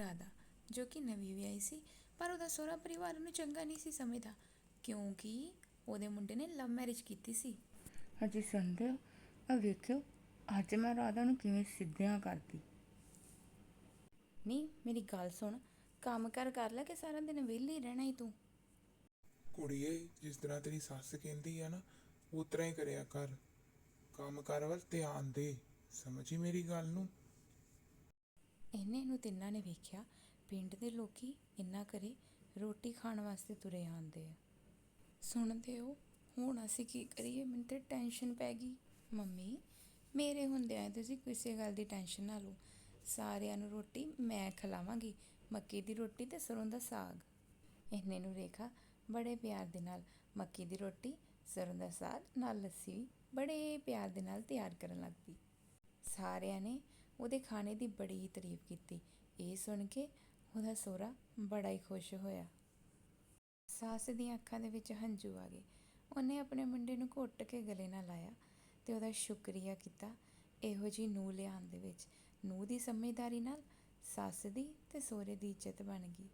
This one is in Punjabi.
ਰਾਧਾ ਜੋ ਕਿ ਨਵੀਂ ਵਿਆਹੀ ਸੀ ਪਰ ਉਹਦਾ ਸਹੁਰਾ ਪਰਿਵਾਰ ਉਹਨੂੰ ਚੰਗਾ ਨਹੀਂ ਸੀ ਸਮਝਦਾ ਕਿਉਂਕਿ ਉਹਦੇ ਮੁੰਡੇ ਨੇ ਲਵ ਮੈਰਿਜ ਕੀਤੀ ਸੀ। ਅਜੀ ਸੰਦੇ ਆ ਵੇਖਿਓ ਅੱਜ ਮੈਂ ਰਾਧਾ ਨੂੰ ਕਿਵੇਂ ਸਿੱਧਿਆਂ ਕਰਦੀ। ਨਹੀਂ ਮੇਰੀ ਗੱਲ ਸੁਣ ਕੰਮ ਕਰ ਕਰ ਲੈ ਕਿ ਸਾਰਾ ਦਿਨ ਵਿਹਲੀ ਰਹਿਣਾ ਹੀ ਤੂੰ। ਕੁੜੀਏ ਜਿਸ ਤਰ੍ਹਾਂ ਤੇਰੀ ਸੱਸ ਕਹਿੰਦੀ ਆ ਨਾ ਉਸ ਤਰ੍ਹਾਂ ਹੀ ਕਰਿਆ ਕਰ। ਕੰਮ ਕਰ ਵੱਲ ਧਿਆਨ ਦੇ ਸਮਝੀ ਮੇਰੀ ਗੱਲ ਨੂੰ। ਇਹਨੇ ਨੂੰ ਤਿੰਨਾਂ ਨੇ ਵੇਖਿਆ, ਪਿੰਡ ਦੇ ਲੋਕੀ ਇੰਨਾ ਕਰੇ ਰੋਟੀ ਖਾਣ ਵਾਸਤੇ ਤੁਰੇ ਆਉਂਦੇ ਆ। ਸੁਣਦੇ ਹੋ, ਹੁਣ ਅਸੀਂ ਕੀ ਕਰੀਏ? ਮੈਨੂੰ ਤੇ ਟੈਨਸ਼ਨ ਪੈ ਗਈ। ਮੰਮੀ, ਮੇਰੇ ਹੁੰਦਿਆਂ ਤੁਸੀਂ ਕਿਸੇ ਗੱਲ ਦੀ ਟੈਨਸ਼ਨ ਨਾ ਲਓ। ਸਾਰਿਆਂ ਨੂੰ ਰੋਟੀ ਮੈਂ ਖਿਲਾਵਾਂਗੀ, ਮੱਕੀ ਦੀ ਰੋਟੀ ਤੇ ਸਰੋਂ ਦਾ ਸਾਗ। ਇਹਨੇ ਨੂੰ ਰੇਖਾ ਬੜੇ ਪਿਆਰ ਦੇ ਨਾਲ ਮੱਕੀ ਦੀ ਰੋਟੀ, ਸਰੋਂ ਦਾ ਸਾਗ ਨਾਲ ਲੱਸੀ ਵੀ ਬੜੇ ਪਿਆਰ ਦੇ ਨਾਲ ਤਿਆਰ ਕਰਨ ਲੱਗ ਪਈ। ਸਾਰਿਆਂ ਨੇ ਉਹਦੇ ਖਾਣੇ ਦੀ ਬੜੀ ਹੀ ਤਾਰੀਫ ਕੀਤੀ। ਇਹ ਸੁਣ ਕੇ ਉਹਦਾ ਸਹੁਰਾ ਬੜਾ ਹੀ ਖੁਸ਼ ਹੋਇਆ। ਸੱਸ ਦੀਆਂ ਅੱਖਾਂ ਦੇ ਵਿੱਚ ਹੰਝੂ ਆ ਗਏ। ਉਹਨੇ ਆਪਣੇ ਮੁੰਡੇ ਨੂੰ ਘੁੱਟ ਕੇ ਗਲੇ ਨਾਲ ਲਾਇਆ ਤੇ ਉਹਦਾ ਸ਼ੁਕਰੀਆ ਕੀਤਾ ਇਹੋ ਜੀ ਨੂੰਹ ਲਿਆਉਣ ਦੇ ਵਿੱਚ। ਨੂੰਹ ਦੀ ਸਮਝਦਾਰੀ ਨਾਲ ਸੱਸ ਦੀ ਤੇ ਸਹੁਰੇ ਦੀ ਇੱਜ਼ਤ ਬਣ ਗਈ।